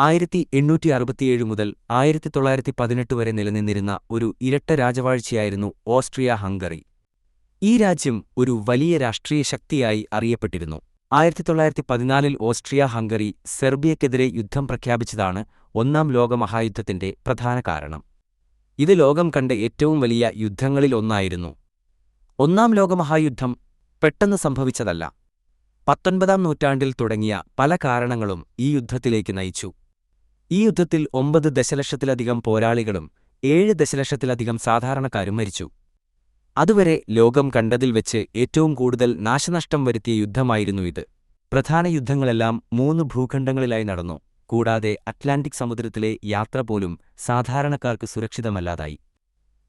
ആയിരത്തി എണ്ണൂറ്റി അറുപത്തിയേഴ് മുതൽ ആയിരത്തി തൊള്ളായിരത്തി പതിനെട്ട് വരെ നിലനിന്നിരുന്ന ഒരു ഇരട്ട രാജവാഴ്ചയായിരുന്നു ഓസ്ട്രിയ ഹംഗറി. ഈ രാജ്യം ഒരു വലിയ രാഷ്ട്രീയ ശക്തിയായി അറിയപ്പെട്ടിരുന്നു. ആയിരത്തി തൊള്ളായിരത്തി പതിനാലിൽ ഓസ്ട്രിയ ഹംഗറി സെർബിയക്കെതിരെ യുദ്ധം പ്രഖ്യാപിച്ചതാണ് ഒന്നാം ലോകമഹായുദ്ധത്തിന്റെ പ്രധാന കാരണം. ഇത് ലോകം കണ്ട ഏറ്റവും വലിയ യുദ്ധങ്ങളിലൊന്നായിരുന്നു ഒന്നാം ലോകമഹായുദ്ധം പെട്ടെന്ന് സംഭവിച്ചതല്ല. പത്തൊൻപതാം നൂറ്റാണ്ടിൽ തുടങ്ങിയ പല കാരണങ്ങളും ഈ യുദ്ധത്തിലേക്ക് നയിച്ചു. ഈ യുദ്ധത്തിൽ ഒമ്പത് ദശലക്ഷത്തിലധികം പോരാളികളും ഏഴ് ദശലക്ഷത്തിലധികം സാധാരണക്കാരും മരിച്ചു. അതുവരെ ലോകം കണ്ടതിൽ വെച്ച് ഏറ്റവും കൂടുതൽ നാശനഷ്ടം വരുത്തിയ യുദ്ധമായിരുന്നു ഇത്. പ്രധാന യുദ്ധങ്ങളെല്ലാം മൂന്ന് ഭൂഖണ്ഡങ്ങളിലായി നടന്നു കൂടാതെ അറ്റ്ലാന്റിക് സമുദ്രത്തിലെ യാത്ര പോലും സാധാരണക്കാർക്ക് സുരക്ഷിതമല്ലാതായി.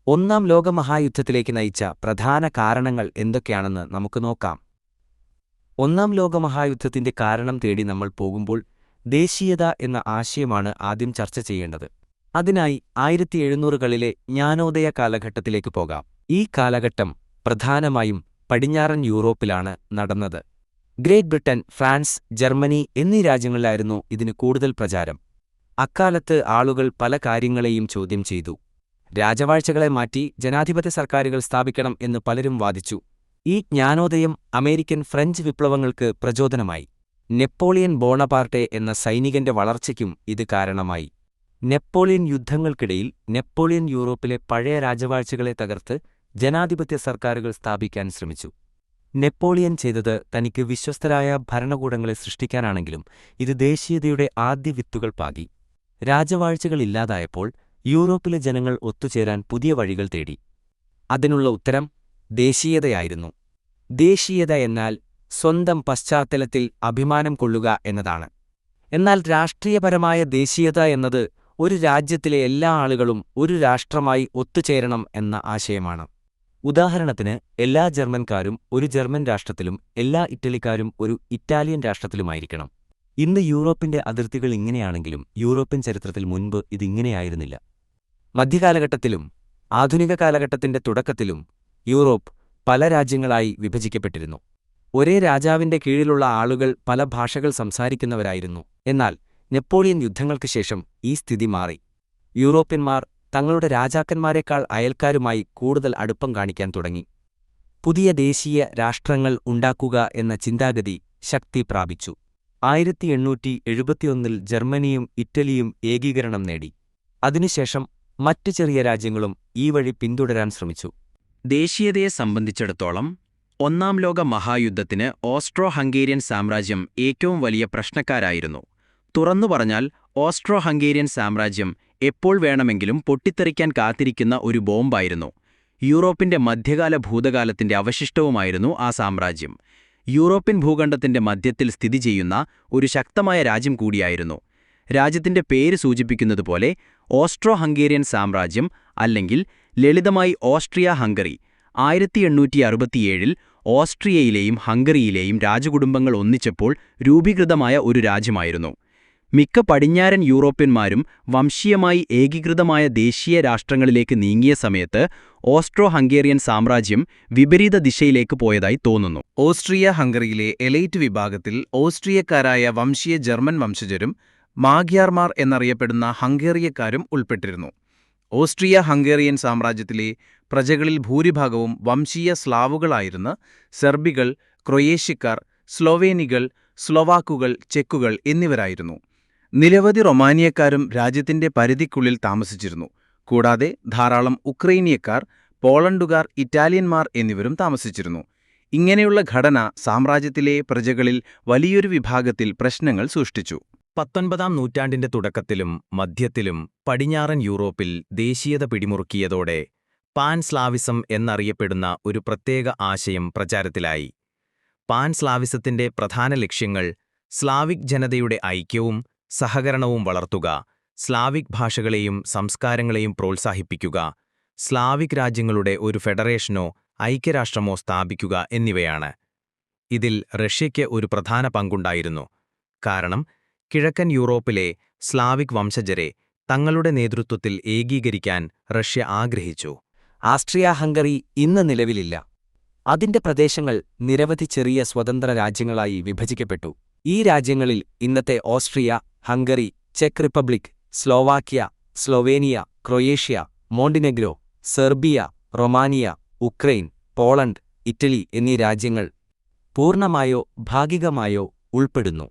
ഒന്നാം ലോകമഹായുദ്ധത്തിലേക്ക് നയിച്ച പ്രധാന കാരണങ്ങൾ എന്തൊക്കെയാണെന്ന് നമുക്ക് നോക്കാം. ഒന്നാം ലോകമഹായുദ്ധത്തിന്റെ കാരണം തേടി നമ്മൾ പോകുമ്പോൾ ദേശീയത എന്ന ആശയമാണ് ആദ്യം ചർച്ച ചെയ്യേണ്ടത്. അതിനായി ആയിരത്തി എഴുന്നൂറുകളിലെ ജ്ഞാനോദയ കാലഘട്ടത്തിലേക്ക് പോകാം. ഈ കാലഘട്ടം പ്രധാനമായും പടിഞ്ഞാറൻ യൂറോപ്പിലാണ് നടന്നത്. ഗ്രേറ്റ് ബ്രിട്ടൻ ഫ്രാൻസ് ജർമ്മനി എന്നീ രാജ്യങ്ങളിലായിരുന്നു ഇതിന് കൂടുതൽ പ്രചാരം. അക്കാലത്ത് ആളുകൾ പല കാര്യങ്ങളെയും ചോദ്യം ചെയ്തു. രാജവാഴ്ചകളെ മാറ്റി ജനാധിപത്യ സർക്കാരുകൾ സ്ഥാപിക്കണം എന്ന് പലരും വാദിച്ചു. ഈ ജ്ഞാനോദയം അമേരിക്കൻ ഫ്രഞ്ച് വിപ്ലവങ്ങൾക്ക് പ്രചോദനമായി. നെപ്പോളിയൻ ബോണപാർട്ടെ എന്ന സൈനികന്റെ വളർച്ചയ്ക്കും ഇത് കാരണമായി. നെപ്പോളിയൻ യുദ്ധങ്ങൾക്കിടയിൽ നെപ്പോളിയൻ യൂറോപ്പിലെ പഴയ രാജവാഴ്ചകളെ തകർത്ത് ജനാധിപത്യ സർക്കാരുകൾ സ്ഥാപിക്കാൻ ശ്രമിച്ചു. നെപ്പോളിയൻ ചെയ്തത് തനിക്ക് വിശ്വസ്തരായ ഭരണകൂടങ്ങളെ സൃഷ്ടിക്കാനാണെങ്കിലും ഇത് ദേശീയതയുടെ ആദ്യ വിത്തുകൾ പാകി. രാജവാഴ്ചകൾ ഇല്ലാതായപ്പോൾ യൂറോപ്പിലെ ജനങ്ങൾ ഒത്തുചേരാൻ പുതിയ വഴികൾ തേടി. അതിനുള്ള ഉത്തരം ദേശീയതയായിരുന്നു. ദേശീയത എന്നാൽ സ്വന്തം പശ്ചാത്തലത്തിൽ അഭിമാനം കൊള്ളുക എന്നതാണ്. എന്നാൽ രാഷ്ട്രീയപരമായ ദേശീയത എന്നത് ഒരു രാജ്യത്തിലെ എല്ലാ ആളുകളും ഒരു രാഷ്ട്രമായി ഒത്തുചേരണം എന്ന ആശയമാണ്. ഉദാഹരണത്തിന് എല്ലാ ജർമ്മൻകാരും ഒരു ജർമ്മൻ രാഷ്ട്രത്തിലും എല്ലാ ഇറ്റലിക്കാരും ഒരു ഇറ്റാലിയൻ രാഷ്ട്രത്തിലുമായിരിക്കണം. ഇന്ന് യൂറോപ്പിന്റെ അതിർത്തികൾ ഇങ്ങനെയാണെങ്കിലും യൂറോപ്യൻ ചരിത്രത്തിൽ മുൻപ് ഇതിങ്ങനെയായിരുന്നില്ല മധ്യകാലഘട്ടത്തിലും ആധുനിക കാലഘട്ടത്തിന്റെ തുടക്കത്തിലും യൂറോപ്പ് പല രാജ്യങ്ങളായി വിഭജിക്കപ്പെട്ടിരുന്നു. ഒരേ രാജാവിന്റെ കീഴിലുള്ള ആളുകൾ പല ഭാഷകൾ സംസാരിക്കുന്നവരായിരുന്നു. എന്നാൽ നെപ്പോളിയൻ യുദ്ധങ്ങൾക്ക് ശേഷം ഈ സ്ഥിതി മാറി. യൂറോപ്യന്മാർ തങ്ങളുടെ രാജാക്കന്മാരെക്കാൾ അയൽക്കാരുമായി കൂടുതൽ അടുപ്പം കാണിക്കാൻ തുടങ്ങി. പുതിയ ദേശീയ രാഷ്ട്രങ്ങൾ ഉണ്ടാക്കുക എന്ന ചിന്താഗതി ശക്തി പ്രാപിച്ചു. ആയിരത്തി എണ്ണൂറ്റി എഴുപത്തിയൊന്നിൽ ജർമ്മനിയും ഇറ്റലിയും ഏകീകരണം നേടി. അതിനുശേഷം മറ്റു ചെറിയ രാജ്യങ്ങളും ഈ വഴി പിന്തുടരാൻ ശ്രമിച്ചു. ദേശീയതയെ സംബന്ധിച്ചിടത്തോളം ഒന്നാം ലോക മഹായുദ്ധത്തിന് ഓസ്ട്രോ ഹംഗേരിയൻ സാമ്രാജ്യം ഏറ്റവും വലിയ പ്രശ്നക്കാരായിരുന്നു. തുറന്നു പറഞ്ഞാൽ ഓസ്ട്രോ ഹംഗേരിയൻ സാമ്രാജ്യം എപ്പോൾ വേണമെങ്കിലും പൊട്ടിത്തെറിക്കാൻ കാത്തിരിക്കുന്ന ഒരു ബോംബായിരുന്നു. യൂറോപ്പിന്റെ മധ്യകാല ഭൂതകാലത്തിന്റെ അവശിഷ്ടവുമായിരുന്നു ആ സാമ്രാജ്യം. യൂറോപ്യൻ ഭൂഖണ്ഡത്തിന്റെ മധ്യത്തിൽ സ്ഥിതി ചെയ്യുന്ന ഒരു ശക്തമായ രാജ്യം കൂടിയായിരുന്നു. രാജ്യത്തിന്റെ പേര് സൂചിപ്പിക്കുന്നതുപോലെ ഓസ്ട്രോ ഹംഗേറിയൻ സാമ്രാജ്യം അല്ലെങ്കിൽ ലളിതമായി ഓസ്ട്രിയ ഹംഗറി ആയിരത്തി എണ്ണൂറ്റി അറുപത്തിയേഴിൽ ഓസ്ട്രിയയിലെയും ഹംഗറിയിലെയും രാജകുടുംബങ്ങൾ ഒന്നിച്ചപ്പോൾ രൂപീകൃതമായ ഒരു രാജ്യമായിരുന്നു. മിക്ക പടിഞ്ഞാരൻ യൂറോപ്യന്മാരും വംശീയമായി ഏകീകൃതമായ ദേശീയ രാഷ്ട്രങ്ങളിലേക്ക് നീങ്ങിയ സമയത്ത് ഓസ്ട്രോ ഹംഗേറിയൻ സാമ്രാജ്യം വിപരീത ദിശയിലേക്ക് പോയതായി തോന്നുന്നു. ഓസ്ട്രിയ ഹംഗറിയിലെ എലൈറ്റ് വിഭാഗത്തിൽ ഓസ്ട്രിയക്കാരായ വംശീയ ജർമ്മൻ വംശജരും മാഗ്യാർമാർ എന്നറിയപ്പെടുന്ന ഹംഗേറിയക്കാരും ഉൾപ്പെട്ടിരുന്നു. ഓസ്ട്രിയ ഹംഗേറിയൻ സാമ്രാജ്യത്തിലെ പ്രജകളിൽ ഭൂരിഭാഗവും വംശീയ സ്ലാവുകളായിരുന്ന സെർബികൾ ക്രൊയേഷ്യക്കാർ സ്ലൊവേനികൾ സ്ലോവാക്കുകൾ ചെക്കുകൾ എന്നിവരായിരുന്നു. നിരവധി റൊമാനിയക്കാരും രാജ്യത്തിന്റെ പരിധിക്കുള്ളിൽ താമസിച്ചിരുന്നു. കൂടാതെ ധാരാളം ഉക്രൈനിയക്കാർ പോളണ്ടുകാർ ഇറ്റാലിയന്മാർ എന്നിവരും താമസിച്ചിരുന്നു. ഇങ്ങനെയുള്ള ഘടന സാമ്രാജ്യത്തിലെ പ്രജകളിൽ വലിയൊരു വിഭാഗത്തിൽ പ്രശ്നങ്ങൾ സൃഷ്ടിച്ചു. പത്തൊൻപതാം നൂറ്റാണ്ടിന്റെ തുടക്കത്തിലും മധ്യത്തിലും പടിഞ്ഞാറൻ യൂറോപ്പിൽ ദേശീയത പിടിമുറുക്കിയതോടെ പാൻസ്ലാവിസം എന്നറിയപ്പെടുന്ന ഒരു പ്രത്യേക ആശയം പ്രചാരത്തിലായി. പാൻസ്ലാവിസത്തിന്റെ പ്രധാന ലക്ഷ്യങ്ങൾ സ്ലാവിക് ജനതയുടെ ഐക്യവും സഹകരണവും വളർത്തുക സ്ലാവിക് ഭാഷകളെയും സംസ്കാരങ്ങളെയും പ്രോത്സാഹിപ്പിക്കുക സ്ലാവിക് രാജ്യങ്ങളുടെ ഒരു ഫെഡറേഷനോ ഐക്യരാഷ്ട്രമോ സ്ഥാപിക്കുക എന്നിവയാണ്. ഇതിൽ റഷ്യയ്ക്ക് ഒരു പ്രധാന പങ്കുണ്ടായിരുന്നു. കാരണം കിഴക്കൻ യൂറോപ്പിലെ സ്ലാവിക് വംശജരെ തങ്ങളുടെ നേതൃത്വത്തിൽ ഏകീകരിക്കാൻ റഷ്യ ആഗ്രഹിച്ചു. ആസ്ട്രിയ ഹംഗറി ഇന്ന് നിലവിലില്ല. അതിന്റെ പ്രദേശങ്ങൾ നിരവധി ചെറിയ സ്വതന്ത്ര രാജ്യങ്ങളായി വിഭജിക്കപ്പെട്ടു. ഈ രാജ്യങ്ങളിൽ ഇന്നത്തെ Austria Hungary check Republic Slovakia Slovenia Croatia Montenegro Serbia Romania Ukraine Poland Italy എന്നീ രാജ്യങ്ങൾ പൂർണമായോ ഭാഗികമായോ ഉൾപ്പെടുന്നു.